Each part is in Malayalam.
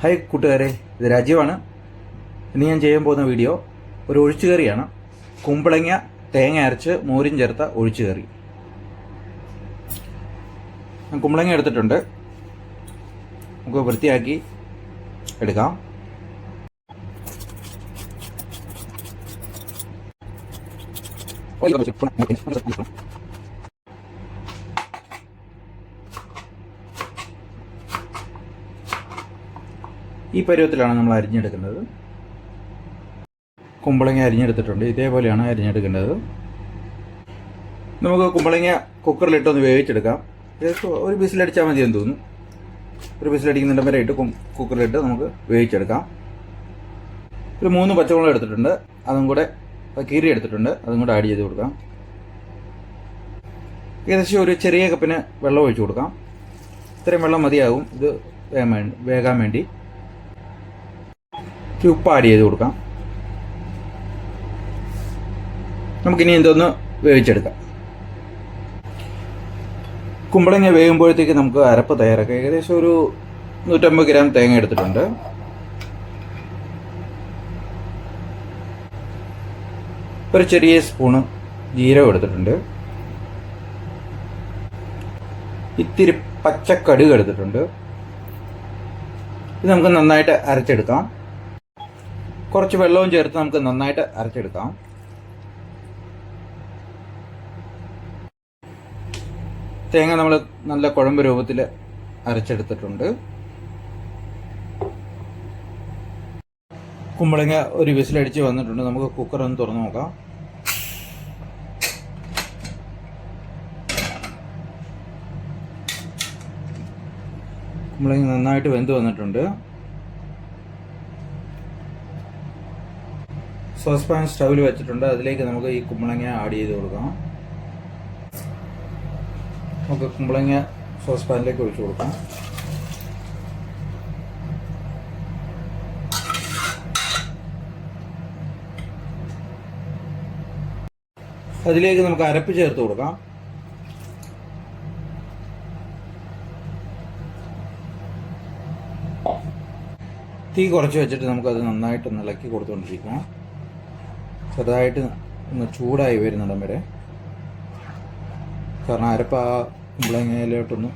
ഹായ് കൂട്ടുകാരെ. ഇത് രാജീവാണ്. ഇന്ന് ഞാൻ ചെയ്യാൻ പോകുന്ന വീഡിയോ ഒരു ഒഴിച്ചുകറിയാണ്. കുമ്പളങ്ങ തേങ്ങ അരച്ച് മോരും ചേർത്ത ഒഴിച്ചുകറി. ഞാൻ കുമ്പളങ്ങ എടുത്തിട്ടുണ്ട്. നമുക്ക് വൃത്തിയാക്കി എടുക്കാം. ഈ പരുവത്തിലാണ് നമ്മൾ അരിഞ്ഞെടുക്കുന്നത്. കുമ്പളങ്ങ അരിഞ്ഞെടുത്തിട്ടുണ്ട്. ഇതേപോലെയാണ് അരിഞ്ഞെടുക്കേണ്ടത് നമുക്ക് കുമ്പളങ്ങ കുക്കറിലിട്ടൊന്ന് വേവിച്ചെടുക്കാം. ഒരു ബിസിലടിച്ചാൽ മതി എന്ന് തോന്നുന്നു. ഒരു ബിസിലടിക്കുന്നുണ്ട് വരെ ഇട്ട് കുക്കറിലിട്ട് നമുക്ക് വേവിച്ചെടുക്കാം. ഒരു മൂന്ന് പച്ചമുളക് എടുത്തിട്ടുണ്ട്. അതും കൂടെ കീറി എടുത്തിട്ടുണ്ട്. അതും കൂടെ ആഡ് ചെയ്ത് കൊടുക്കാം. ഏകദേശം ഒരു ചെറിയ കപ്പിന് വെള്ളം ഒഴിച്ചു കൊടുക്കാം. ഇത്രയും വെള്ളം മതിയാകും. ഇത് വേകാൻ വേണ്ടി. വേണ്ടി ഉപ്പ് ആഡ് ചെയ്ത് കൊടുക്കാം. നമുക്കിനി എന്തോന്ന് വേവിച്ചെടുക്കാം. കുമ്പളങ്ങ വേകുമ്പോഴത്തേക്ക് നമുക്ക് അരപ്പ് തയ്യാറാക്കാം. ഏകദേശം ഒരു നൂറ്റമ്പത് ഗ്രാം തേങ്ങ എടുത്തിട്ടുണ്ട്. ഒരു ചെറിയ സ്പൂണ് ജീരകം എടുത്തിട്ടുണ്ട്. ഇത്തിരി പച്ചക്കടുക് എടുത്തിട്ടുണ്ട്. ഇത് നമുക്ക് നന്നായിട്ട് അരച്ചെടുക്കാം. കുറച്ച് വെള്ളവും ചേർത്ത് നമുക്ക് നന്നായിട്ട് അരച്ചെടുക്കാം. തേങ്ങ നമ്മൾ നല്ല കുഴമ്പ് രൂപത്തിൽ അരച്ചെടുത്തിട്ടുണ്ട്. കുമ്പളങ്ങ ഒരു വിസിലടിച്ച് വന്നിട്ടുണ്ട്. നമുക്ക് കുക്കർ ഒന്ന് തുറന്നു നോക്കാം. കുമ്പളങ്ങ നന്നായിട്ട് വെന്ത് വന്നിട്ടുണ്ട്. സോസ് പാൻ സ്റ്റൗവിൽ വെച്ചിട്ടുണ്ട്. അതിലേക്ക് നമുക്ക് ഈ കുമ്പളങ്ങ ആഡ് ചെയ്ത് കൊടുക്കാം. നമുക്ക് കുമ്പളങ്ങ സോസ്പാനിലേക്ക് ഒഴിച്ചു കൊടുക്കാം. അതിലേക്ക് നമുക്ക് അരപ്പ് ചേർത്ത് കൊടുക്കാം. തീ കുറച്ച് വെച്ചിട്ട് നമുക്കത് നന്നായിട്ട് ഒന്ന് ഇളക്കി കൊടുത്തുകൊണ്ടിരിക്കണം ചെറുതായിട്ട് ഒന്ന് ചൂടായി വരുന്നിടം വരെ. കാരണം അരപ്പ് ആ കുമ്പളങ്ങയിലോട്ടൊന്ന്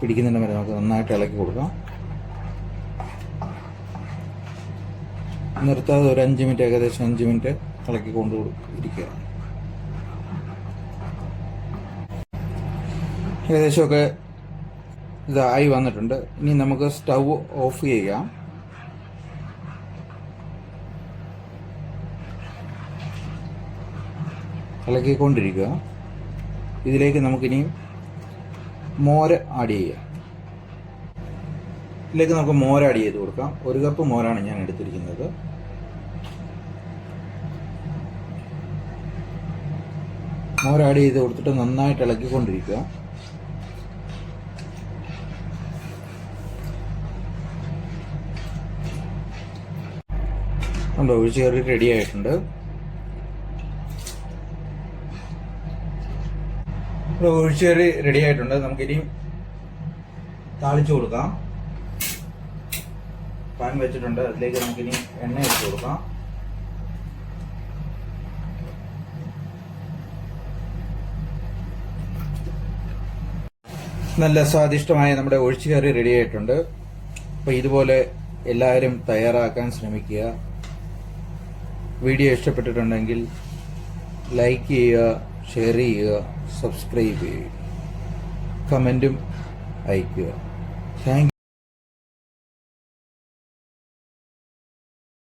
പിടിക്കുന്നിടം വരെ നമുക്ക് നന്നായിട്ട് ഇളക്കി കൊടുക്കാം. നിർത്താതെ ഒരു അഞ്ച് മിനിറ്റ് ഏകദേശം അഞ്ച് മിനിറ്റ് ഇളക്കി കൊണ്ടു ഇരിക്കുക ഏകദേശമൊക്കെ ഇതായി വന്നിട്ടുണ്ട്. ഇനി നമുക്ക് സ്റ്റൗ ഓഫ് ചെയ്യാം. ഇളക്കിക്കൊണ്ടിരിക്കുക. ഇതിലേക്ക് നമുക്കിനി മോര് ആഡ് ചെയ്യുക. ഇതിലേക്ക് നമുക്ക് മോര് ആഡ് ചെയ്ത് കൊടുക്കാം. ഒരു കപ്പ് മോരാണ് ഞാൻ എടുത്തിരിക്കുന്നത്. മോര് ആഡ് ചെയ്ത് കൊടുത്തിട്ട് നന്നായിട്ട് ഇളക്കിക്കൊണ്ടിരിക്കുക. നമ്മുടെ ഒഴിച്ചുകറി റെഡി ആയിട്ടുണ്ട്. നമ്മുടെ ഒഴിച്ചുകറി റെഡി ആയിട്ടുണ്ട്. നമുക്കിനി താളിച്ചു കൊടുക്കാം. പാൻ വെച്ചിട്ടുണ്ട്. അതിലേക്ക് നമുക്കിനി എണ്ണ ഇട്ട് കൊടുക്കാം. നല്ല സ്വാദിഷ്ടമായ നമ്മുടെ ഒഴിച്ചു കയറി റെഡി ആയിട്ടുണ്ട്. അപ്പോൾ ഇതുപോലെ എല്ലാവരും തയ്യാറാക്കാൻ ശ്രമിക്കുക. വീഡിയോ ഇഷ്ടപ്പെട്ടിട്ടുണ്ടെങ്കിൽ ലൈക്ക് ചെയ്യുക ഷെയർ ചെയ്യുക. സബ്സ്ക്രൈബ് ചെയ്യുക കമന്റും അയയ്ക്കുക. താങ്ക്